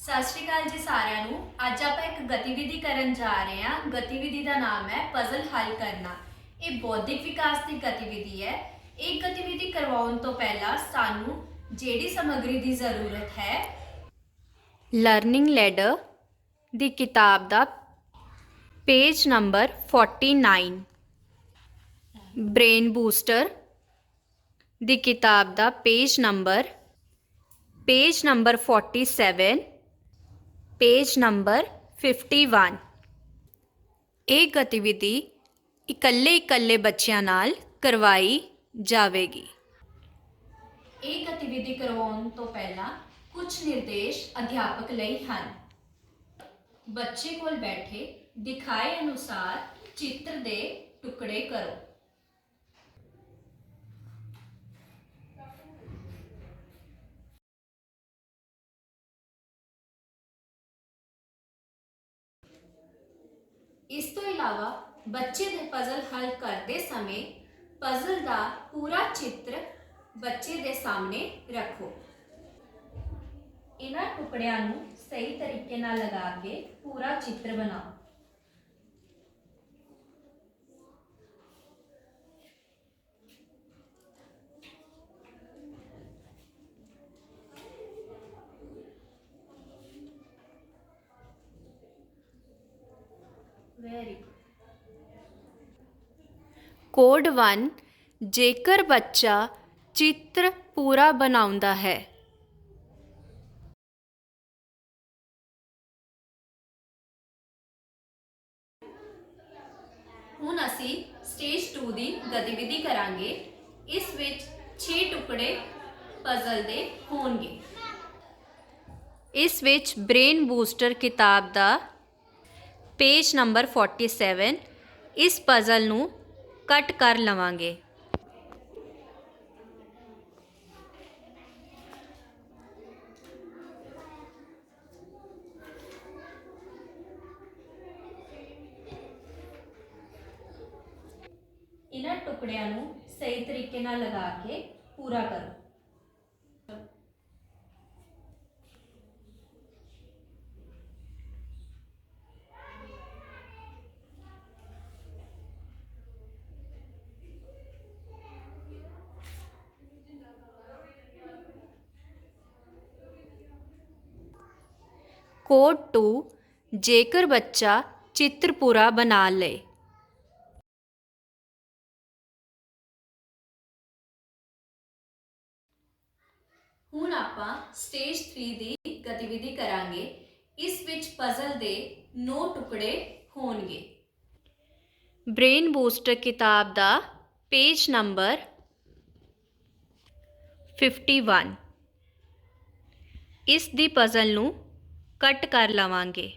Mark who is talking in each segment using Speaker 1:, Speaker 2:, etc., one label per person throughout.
Speaker 1: ਸਤਿ ਸ਼੍ਰੀ ਅਕਾਲ ਜੀ ਸਾਰਿਆਂ ਨੂੰ। ਅੱਜ ਆਪਾਂ ਇੱਕ ਗਤੀਵਿਧੀ ਕਰਨ ਜਾ ਰਹੇ ਹਾਂ। ਗਤੀਵਿਧੀ ਦਾ ਨਾਮ ਹੈ ਪਜ਼ਲ ਹੱਲ ਕਰਨਾ। ਇਹ ਬੌਧਿਕ ਵਿਕਾਸ ਦੀ ਗਤੀਵਿਧੀ ਹੈ। ਇਹ ਗਤੀਵਿਧੀ ਕਰਵਾਉਣ ਤੋਂ ਪਹਿਲਾਂ ਸਾਨੂੰ ਜਿਹੜੀ ਸਮੱਗਰੀ ਦੀ ਜ਼ਰੂਰਤ ਹੈ ਲਰਨਿੰਗ ਲੈਡਰ ਦੀ ਕਿਤਾਬ ਦਾ ਪੇਜ ਨੰਬਰ 49 ਬ੍ਰੇਨ ਬੂਸਟਰ ਦੀ ਕਿਤਾਬ ਦਾ page number page number 47 page number 51 ਇਹ ਗਤੀਵਿਧੀ ਇਕੱਲੇ ਇਕੱਲੇ ਬੱਚਿਆਂ ਨਾਲ ਕਰਵਾਈ ਜਾਵੇਗੀ। ਇਹ ਗਤੀਵਿਧੀ ਕਰਵਾਉਣ ਤੋਂ ਪਹਿਲਾਂ ਕੁਝ ਨਿਰਦੇਸ਼ ਅਧਿਆਪਕ ਲਈ ਹਨ। ਬੱਚੇ ਕੋਲ ਬੈਠੇ ਦਿਖਾਏ ਅਨੁਸਾਰ ਚਿੱਤਰ ਦੇ ਟੁਕੜੇ ਕਰੋ। ਇਸ ਤੋਂ ਇਲਾਵਾ ਬੱਚੇ ਦੇ ਪਜ਼ਲ ਹੱਲ ਕਰਦੇ ਸਮੇਂ ਪਜ਼ਲ ਦਾ ਪੂਰਾ ਚਿੱਤਰ ਬੱਚੇ ਦੇ ਸਾਹਮਣੇ ਰੱਖੋ। ਇਹਨਾਂ ਟੁਕੜਿਆਂ ਨੂੰ ਸਹੀ ਤਰੀਕੇ ਨਾਲ ਲਗਾ ਕੇ ਪੂਰਾ ਚਿੱਤਰ ਬਣਾਓ। ਵੈਰੀ ਕੋਡ 1 ਜੇਕਰ ਬੱਚਾ ਚਿੱਤਰ ਪੂਰਾ ਬਣਾਉਂਦਾ ਹੈ ਹੁਣ ਅਸੀਂ ਸਟੇਜ 2 ਦੀ ਗਤੀਵਿਧੀ ਕਰਾਂਗੇ ਇਸ ਵਿੱਚ 6 ਟੁਕੜੇ ਪਜ਼ਲ ਦੇ ਹੋਣਗੇ ਇਸ ਵਿੱਚ ਬ੍ਰੇਨ ਬੂਸਟਰ ਕਿਤਾਬ ਦਾ ਪੇਜ ਨੰਬਰ 47 ਇਸ ਪਜ਼ਲ ਨੂੰ ਕੱਟ ਕਰ ਲਵਾਂਗੇ ਇਹਨਾਂ ਟੁਕੜਿਆਂ ਨੂੰ ਸਹੀ ਤਰੀਕੇ ਨਾਲ ਲਗਾ ਕੇ ਪੂਰਾ ਕਰੋ ਕੋਡ 2 ਜੇਕਰ ਬੱਚਾ ਚਿੱਤਰਪੁਰਾ ਬਣਾ ਲਏ ਹੁਣ ਆਪਾਂ ਸਟੇਜ 3 ਦੀ ਗਤੀਵਿਧੀ ਕਰਾਂਗੇ। ਇਸ ਵਿੱਚ ਪਜ਼ਲ ਦੇ 9 ਟੁਕੜੇ ਹੋਣਗੇ। ਬ੍ਰੇਨ ਬੂਸਟਰ ਕਿਤਾਬ ਦਾ ਪੇਜ ਨੰਬਰ 51 ਇਸ ਦੀ ਪਜ਼ਲ ਨੂੰ ਕੱਟ ਕਰ ਲਵਾਂਗੇ।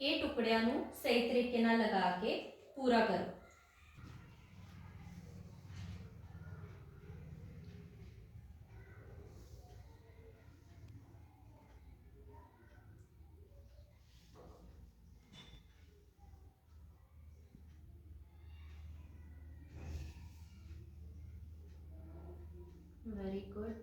Speaker 1: ਇਹ ਟੁਕੜਿਆਂ ਨੂੰ ਸਹੀ ਤਰੀਕੇ ਨਾਲ ਲਗਾ ਕੇ ਪੂਰਾ ਕਰੋ। ਵੈਰੀ ਗੁੱਡ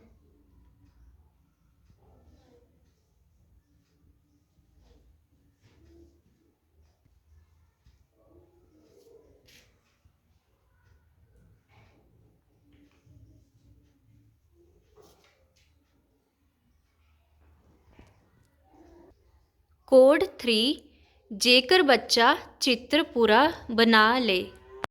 Speaker 1: ਕੋਡ ਥ੍ਰੀ ਜੇਕਰ ਬੱਚਾ ਚਿੱਤਰ ਪੂਰਾ ਬਣਾ ਲੇ।